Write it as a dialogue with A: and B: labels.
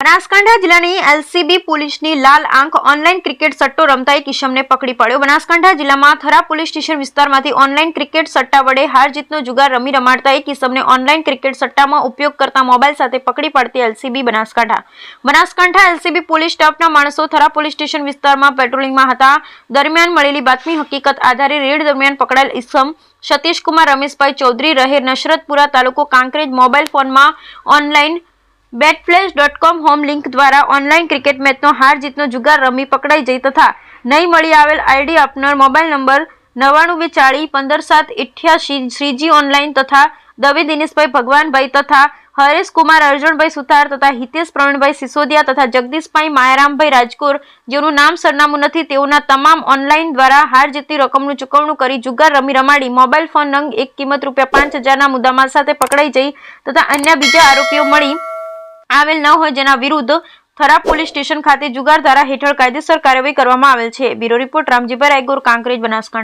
A: બનાસકાંઠા જિલ્લાની એલસીબી પોલીસની લાલ આંખ ઓનલાઈન ક્રિકેટ સટ્ટો રમતા એક ઇસમને પકડી પડ્યો. બનાસકાંઠા જિલ્લામાં થરા પોલીસ સ્ટેશન વિસ્તારમાંથી ઓનલાઈન ક્રિકેટ સટ્ટા વડે હાર જીતનો જુગાર રમી રમાડતા એક ઇસમને ઓનલાઈન ક્રિકેટ સટ્ટામાં ઉપયોગ કરતા મોબાઈલ સાથે પકડી પાડતી LCB Banaskantha. Banaskantha LCB police સ્ટાફના માણસો થરા પોલીસ સ્ટેશન વિસ્તારમાં પેટ્રોલિંગમાં હતા. દરમિયાન મળેલી બાતમી હકીકત આધારે રેડ દરમિયાન પકડાયેલ ઇસમ સતીશકુમાર, રમેશભાઈ ચૌધરી રહે નશરતપુરા તાલુકો કાંકરેજ મોબાઈલ ફોનમાં online Betflash dot com home link દ્વારા ઓનલાઈન ક્રિકેટ મેચનો હાર જીતનો જુગાર રમી પકડાઈ જઈ તથા નહીં મળી આવેલ આઈડી આપનાર મોબાઈલ નંબર નવ્વાણું બે ચાળી પંદર સાત ઇઠ્યાસી શ્રીજી ઓનલાઈન તથા દવે દિનેશભાઈ ભગવાનભાઈ તથા હરેશ કુમાર, અર્જુનભાઈ સુથાર તથા હિતેશ પ્રવીણભાઈ સિસોદિયા તથા જગદીશભાઈ માયારામભાઈ રાજકોર, જેનું નામ સરનામું નથી, તેઓના તમામ ઓનલાઈન દ્વારા હાર જીતની રકમનું ચૂકવણું કરી જુગાર રમી રમાડી મોબાઈલ ફોન નંગ એક કિંમત રૂપિયા પાંચ હજારના મુદ્દામાલ સાથે પકડાઈ જઈ તથા અન્ય બીજા આરોપીઓ મળી આવેલ ન હોય જેના વિરુદ્ધ થરા પોલીસ સ્ટેશન ખાતે જુગાર ધારા હેઠળ કાયદેસર કાર્યવાહી કરવામાં આવેલ છે. Bureau report Ramjibhai Raygor, Kankrej, Banaskantha.